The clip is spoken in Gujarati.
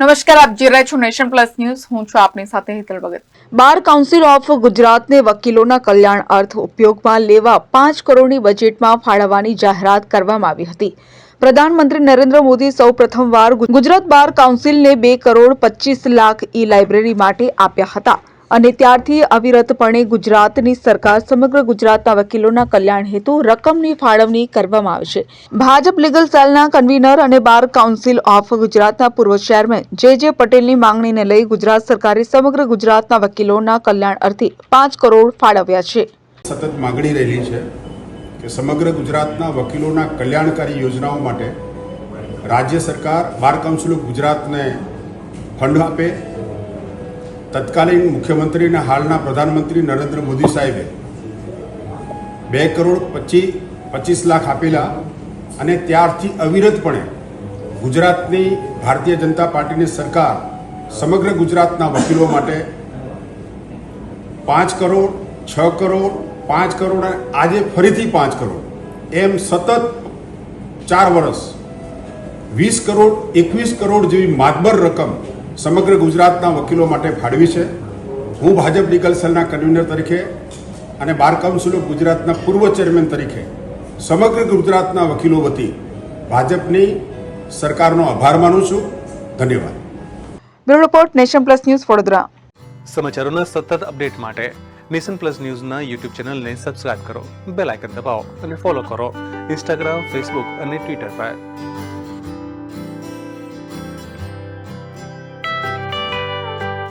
નમસ્કાર, આપ જે રહ્યા છો નેશન પ્લસ ન્યૂઝ. હું છું આપની સાથે Hetal Bhagat. Bar council of ગુજરાતને વકીલોના કલ્યાણ અર્થ ઉપયોગમાં લેવા પાંચ કરોડની બજેટમાં ફાળવવાની જાહેરાત કરવામાં આવી હતી. પ્રધાનમંત્રી નરેન્દ્ર મોદી સૌ પ્રથમવાર ગુજરાત બાર કાઉન્સિલને બે કરોડ પચીસ લાખ ઈ લાઇબ્રેરી માટે આપ્યા હતા. અને ત્યારથી અવિરતપણે ગુજરાતની સરકાર સમગ્ર ગુજરાતના વકીલોના કલ્યાણ હેતુ, રકમની ફાળવણી કરવામાં આવે છે ભાજપ લીગલ સેલના કન્વીનર અને બાર કાઉન્સિલ ઓફ ગુજરાતના પૂર્વ ચેરમેન જે જે પટેલની માંગણીને લઈ ગુજરાત સરકારે સમગ્ર ગુજરાતના વકીલોના કલ્યાણ અર્થે પાંચ કરોડ ફાળવ્યા છે. સતત માંગણી રહેલી છે કે સમગ્ર ગુજરાતના વકીલોના કલ્યાણકારી યોજનાઓ માટે રાજ્ય સરકાર, બાર કાઉન્સિલ ઓફ ગુજરાતને ફંડ આપે તત્કાલીન મુખ્યમંત્રી અને હાલના પ્રધાનમંત્રી નરેન્દ્ર મોદી સાહેબે બે કરોડ પચીસ પચીસ લાખ આપેલા અને ત્યારથી અવિરતપણે ગુજરાતની ભારતીય જનતા પાર્ટીની સરકાર સમગ્ર ગુજરાતના વકીલો માટે પાંચ કરોડ, છ કરોડ, પાંચ કરોડ અને આજે ફરીથી પાંચ કરોડ, એમ સતત ચાર વર્ષ વીસ કરોડ, એકવીસ કરોડ જેવી માતબર રકમ સમગ્ર ગુજરાતના વકીલો માટે ફાળવી છે. હું ભાજપ લીગલ સેલના કન્વીનર તરીકે અને બાર કાઉન્સિલ ઓફ ગુજરાતના પૂર્વ ચેરમેન તરીકે સમગ્ર ગુજરાતના વકીલો વતી ભાજપની સરકારનો આભાર માનું છું. ધન્યવાદ. Bureau report nation plus news Vadodara. સમાચારોના સતત અપડેટ માટે નેશન પ્લસ ન્યૂઝના યુટ્યુબ ચેનલને સબસ્ક્રાઇબ કરો બેલ આઇકન દબાવો અને ફોલો કરો ઇન્સ્ટાગ્રામ ફેસબુક અને ટ્વિટર પર.